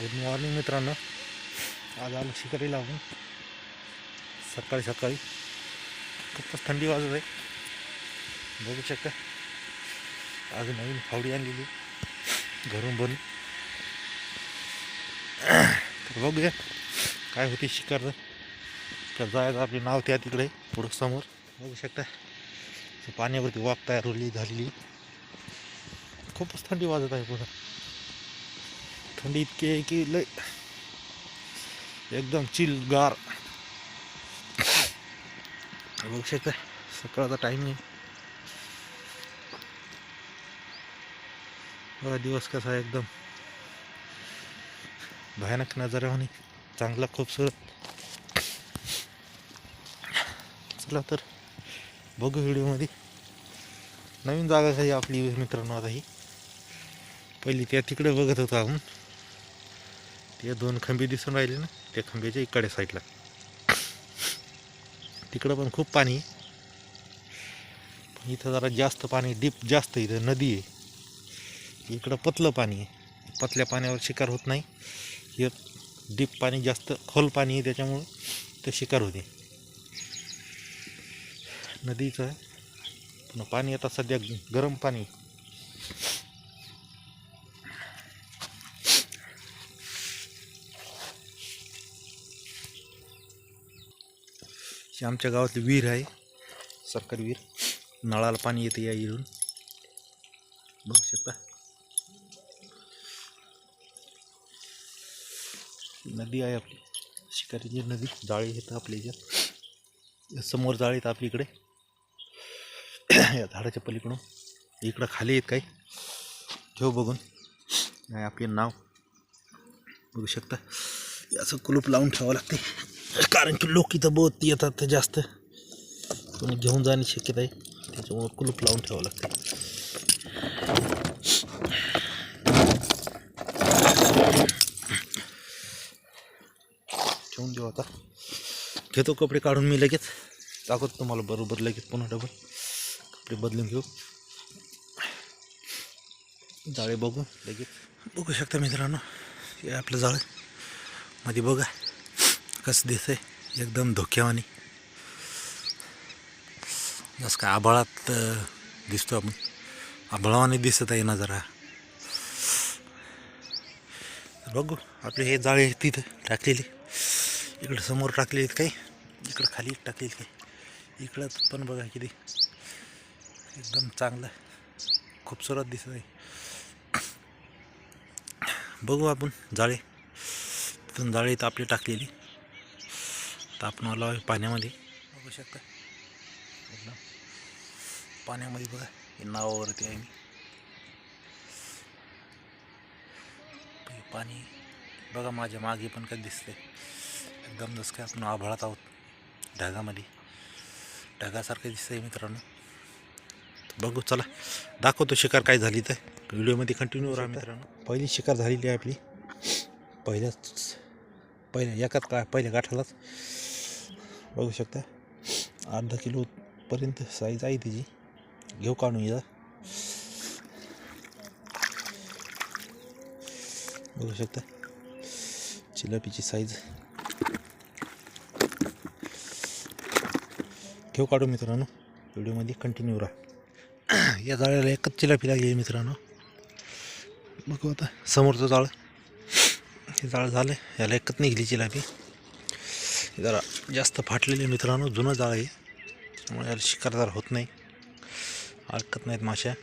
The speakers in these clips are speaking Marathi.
गुड मॉर्निंग मित्रांनो. आज आलो शिकारीला आपण सकाळी सकाळी. खूपच थंडी वाजत आहे. बघू शकता. आज नवीन फावडी आणलेली. घरून बनून तर बघूया काय होते शिकार तर जायचं आपले नाव त्या तिकडे पुढं समोर. बघू शकता. पाण्यावरती वाफ तयार होली झालेली. खूपच थंडी वाजत आहे पुढं थंडी इतकी आहे की लय एकदम चिल गार. बघू शकता सकाळचा टाईम आहे. बघा दिवस कसा आहे एकदम. भयानक नजारा आणि चांगला खूपसूरत चला तर बघू व्हिडिओमध्ये नवीन जागा काही आपली मित्रांनो आता ही. पहिली त्या तिकडे बघत होतो आपण. ते दोन खंबे दिसून राहिले ना त्या खंब्याच्या इकडे साईडला. तिकडं पण खूप पाणी पण इथं जरा जास्त पाणी डीप जास्त इथं नदी आहे. इकडं पतलं पाणी आहे. पतल्या पाण्यावर शिकार होत नाही. हे डीप पाणी जास्त खोल पाणी आहे त्याच्यामुळं ते शिकार होते. नदीचं पण पाणी आता सध्या गरम पाणी ही आमच्या गावातली विहीर आहे. सरकारी विहीर. नळाला पाणी येते या विहिरून बघू शकता नदी आहे आपली. शिकारीची नदी. जाळी येतं आपल्या इथं. या समोर जाळी येतं आपली इकडे. या झाडाच्या पलीकडून. इकडं खाली येत काही. ठेव बघून. नाही आपले नाव. बघू शकता. याचं कुलूप लावून ठेवावं लागते. कारण की लोक इथं बहुत येतात ते जास्त. कोणी घेऊन जाणे शक्यता आहे त्याच्यामुळं कुलूप लावून ठेवावं लागतं. ठेवून देऊ आता. घेतो कपडे काढून मी लगेच. दाखवतो तुम्हाला बरोबर लगेच पुन्हा डबल. कपडे बदलून घेऊ. जाळे बघू लगेच. बघू शकता मित्रांनो हे आपलं जाळं. मध्ये बघा. कसं दिसे एकदम धोक्यावानी. जसं काय आभाळात दिसतो आपण. आभाळावानी दिसत आहे ना जरा. बघू आपले हे जाळे तिथं टाकलेली. इकडं समोर टाकलेले आहेत काही. इकडं खाली टाकलेले काही. इकडं पण बघा किती. एकदम चांगलं खूपसुरत दिसत आहे. बघू आपण जाळे. तिथून जाळे इथं आपली टाकलेली. तर आपण आलो आहे पाण्यामध्ये. बघू शकता. एकदम पाण्यामध्ये बघा हे नावावरती आहे. मी पाणी बघा माझ्या मागे पण काय दिसतंय एकदम जसं काय आपण आभाळात आहोत ढगामध्ये. ढगासारखं दिसतंय मित्रांनो. बघू चला. दाखवतो शिकार काय झाली तर. व्हिडिओमध्ये कंटिन्यू राहा मित्रांनो. पहिली शिकार झालेली आहे आपली. पहिल्याच पहिल्या एकाच का पहिल्या गाठालाच. बघू शकता. अर्धा किलोपर्यंत साईज आहे तिची घेऊ काढून या बघू शकता. चिलापीची साईज घेऊ काढू मित्रांनो. व्हिडिओमध्ये कंटिन्यू राहा. या जाळ्याला एकच चिलापी लागली मित्रांनो. बघू आता समोरचं जाळं. हे जाळ झालं. याला एकच निघली चिलापी जरा जास्त फाटलेले मित्रांनो जुनं जाळ आहे. त्यामुळे याला शिकार जरा होत नाही. अडकत नाहीत माश्या.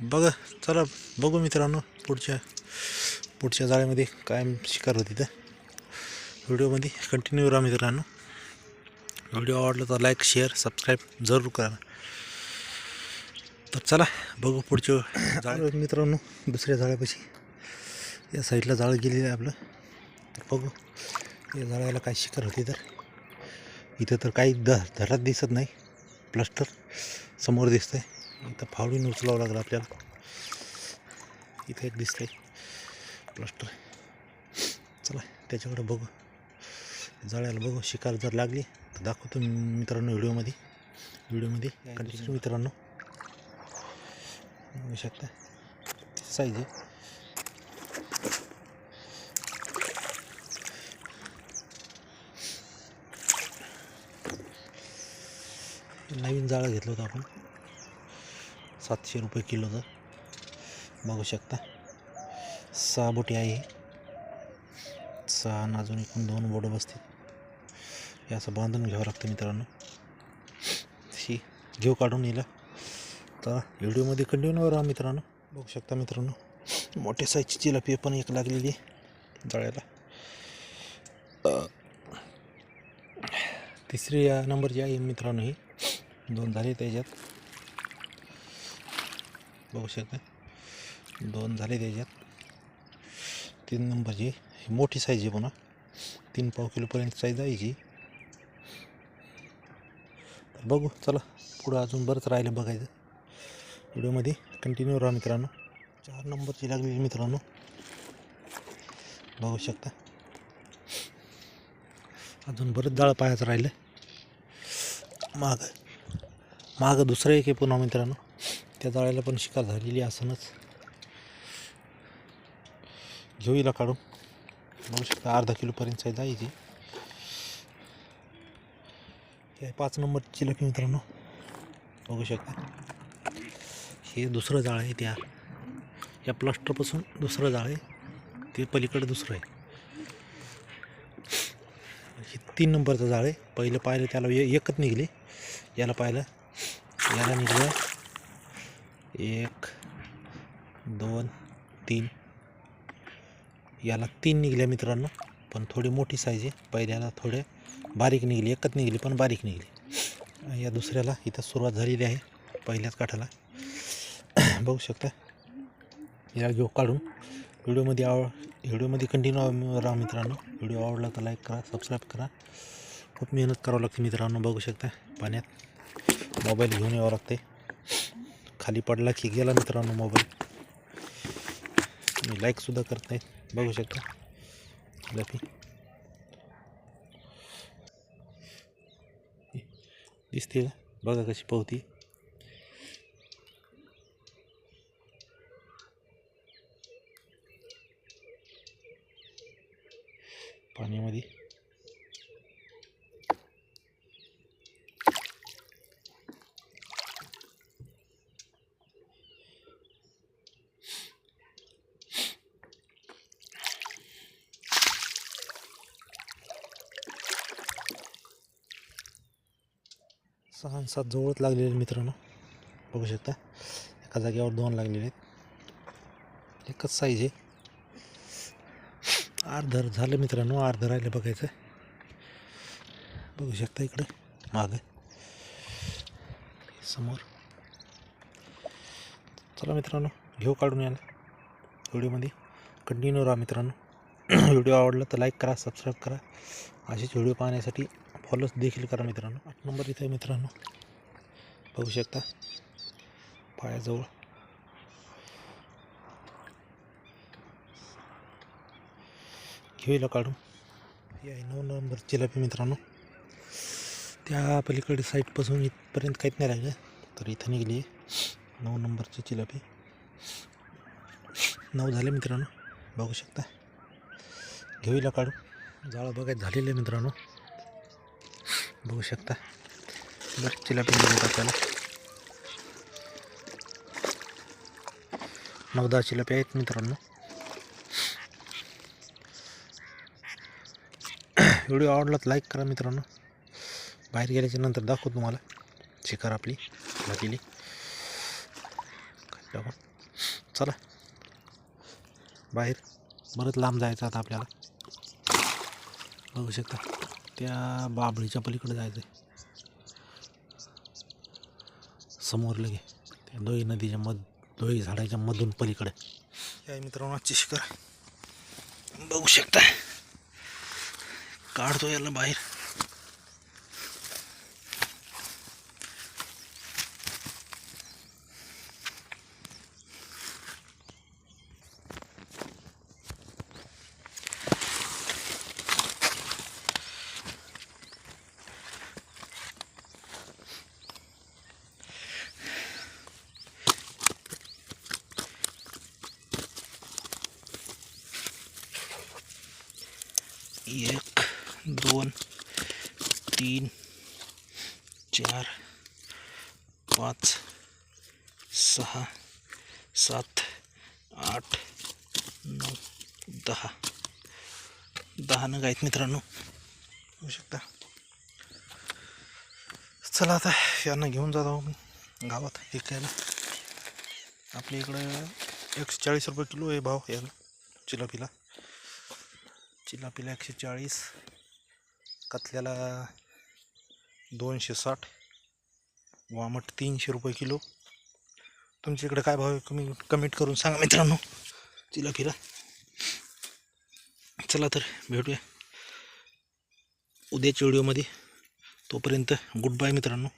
बघा चला बघू मित्रांनो पुढच्या पुढच्या जाळ्यामध्ये कायम शिकार होती तर व्हिडिओमध्ये कंटिन्यू राहा मित्रांनो. व्हिडिओ आवडला तर लाईक शेअर सबस्क्राईब जरूर करा. तर चला बघू पुढच्या जाळ मित्रांनो दुसऱ्या जाळ्यापाशी. या साईडला जाळं गेलेलं आहे आपलं. तर बघू. या जाळ्याला काय शिकार होती तर. इथं तर काही द धरात दिसत नाही. प्लास्टर समोर दिसतंय. इथं फावडीने उचलावं लागलं आपल्याला. इथं एक दिसतंय. प्लास्टर. चला त्याच्याकडे बघू. जाळ्याला बघू. शिकार जर लागली तर दाखवतो मित्रांनो व्हिडिओमध्ये. व्हिडिओमध्ये कंटिन्यू मित्रांनो. बघू शकता. साईज आहे. नवीन जाळं घेतलं होतं आपण. सातशे रुपये किलोचं बघू शकता. सहा बोटी आहे सहा आणि अजून एकूण दोन बोटं बसतील. हे असं बांधून घ्यावं लागतं मित्रांनो. ही घेऊ काढून येईल तर व्हिडिओमध्ये कंटिन्यू राहा मित्रांनो. बघू शकता मित्रांनो. मोठ्या साईजची चिलापी पण एक लागलेली आहे जाळ्याला. तिसरी या नंबरची आहे मित्रांनो ही. दोन झाले त्याच्यात बघू शकता. दोन झाले त्याच्यात तीन नंबरची ही मोठी साईज आहे पुन्हा. तीन पाव किलोपर्यंत साईज आहे तर बघू चला पुढं अजून बरंच राहिलं बघायचं. व्हिडिओमध्ये कंटिन्यू राहा मित्रांनो. चार नंबरची लागलेली मित्रांनो. बघू शकता. अजून बरंच जाळं पाहायचं राहिलं. माग. मागं दुसरं एक आहे पुन्हा मित्रांनो. त्या जाळ्याला पण शिकार झालेली असूनच घेऊ हिला काढून. बघू शकता अर्धा किलोपर्यंत साईज आहे ती. पाच नंबरची चिलकी मित्रांनो. बघू शकता. हे दुसरं जाळ आहे त्या. या प्लास्टरपासून दुसरं जाळ आहे. ते पलीकडे दुसरं आहे. हे तीन नंबरचं जाळ आहे. पहिलं पाहिलं त्याला एकच निघले. याला पाहिलं याला निघलं एक दोन तीन. याला तीन निघल्या मित्रांनो पण थोडी मोठी साईज आहे. पहिल्याला थोडे बारीक निघली एकच निघली पण बारीक निघली. या दुसऱ्याला इथं सुरुवात झालेली आहे पहिल्याच काठाला. बघू शकता. याला घेऊ काढून. व्हिडिओमध्ये आव व्हिडिओमध्ये कंटिन्यू राहा मित्रांनो. व्हिडिओ आवडला तर लाईक करा सबस्क्राईब करा. खूप मेहनत करावं लागते मित्रांनो बघू शकता. पाण्यात. मोबाईल घेऊन यावं लागते. खाली पडला की गेला मित्रांनो मोबाईल. मी लाईकसुद्धा करत नाही. बघू शकता. लपी दिसते का? बघा कशी पावती पाण्यामध्ये. सहा सात जवळच लागलेले आहेत मित्रांनो. बघू शकता. एका जागेवर दोन लागलेले आहेत. एकच साईज आहे. अर्धर झालं मित्रांनो. अर्ध राहिलं बघायचं. बघू शकता इकडे. मागं. समोर. चला मित्रांनो घेऊ काढून याला व्हिडिओमध्ये. कंटिन्यू राहा मित्रांनो. व्हिडिओ आवडला तर लाईक करा सबस्क्राईब करा. असेच व्हिडिओ पाहण्यासाठी फॉलोच देखील करा मित्रांनो. आठ नंबर इथे मित्रांनो. बघू शकता. पायाजवळ. घेऊया काढून. या आहे नऊ नंबर चिलापी मित्रांनो. त्या पलीकडे साईडपासून इथपर्यंत काहीच नाही राहिलं. तर इथं निघली आहे. नऊ नंबरची चिलापी नऊ झाले मित्रांनो. बघू शकता. घेऊया काढू. जाळं बघायचं झालेलं आहे मित्रांनो. बघू शकता. बरं चिलापी मिळत आपल्याला नऊ दहा चिलापी आहेत मित्रांनो. व्हिडिओ आवडला तर लाईक करा मित्रांनो. बाहेर गेल्याच्यानंतर दाखवू तुम्हाला. शिकार आपली झालेली चला. बाहेर. बरंच लांब जायचं आता आपल्याला. बघू शकता. त्या बाबळीच्या पलीकडे जायचं आहे समोर लगे. त्या दोही नदीच्या मध दोही झाडाच्या मधून पलीकडे. या मित्रांनो आजची शिकार बघू शकता काढतो याला बाहेर. एक दोन तीन चार पाच सहा सात आठ नऊ दहा. दहा नग आहेत मित्रांनो. होऊ शकता. चला आता यांना घेऊन जात आहो गावात विकायला. आपल्या इकडं एकशे चाळीस रुपये किलो आहे भाव याला चिलापीला चिलापीला एकशे चाळीस. कतल्याला दोनशे साठ. वामट तीनशे रुपये किलो. तुमच्या इकडे काय भाव आहे? कमी कमेंट करून सांगा मित्रांनो. चिलापीला चला तर भेटूया. उद्याच्या व्हिडिओमध्ये. तोपर्यंत गुड बाय मित्रांनो.